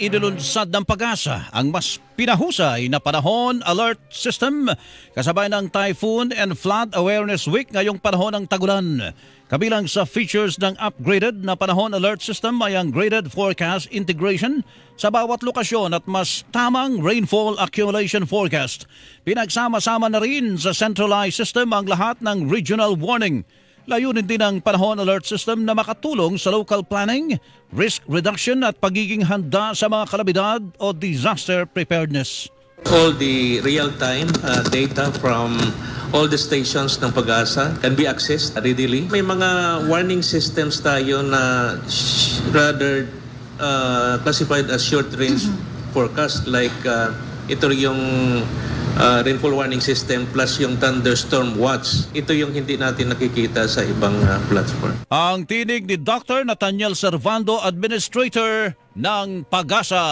inilunsad ng pag-asa ang mas pinahusay na panahon alert system kasabay ng Typhoon and Flood Awareness Week ngayong panahon ng tagulan. Kabilang sa features ng upgraded na panahon alert system ay ang graded forecast integration sa bawat lokasyon at mas tamang rainfall accumulation forecast. Pinagsama-sama na rin sa centralized system ang lahat ng regional warning. Layunin din ng panahon alert system na makatulong sa local planning, risk reduction at pagiging handa sa mga kalamidad o disaster preparedness. All the real-time uh, data from all the stations ng pag-asa can be accessed readily. May mga warning systems tayo na rather uh, classified as short-range forecast like uh, ito yung uh, rainfall warning system plus yung thunderstorm watch. Ito yung hindi natin nakikita sa ibang uh, platform. Ang tinig ni Dr. Nathaniel Servando, Administrator ng Pagasa.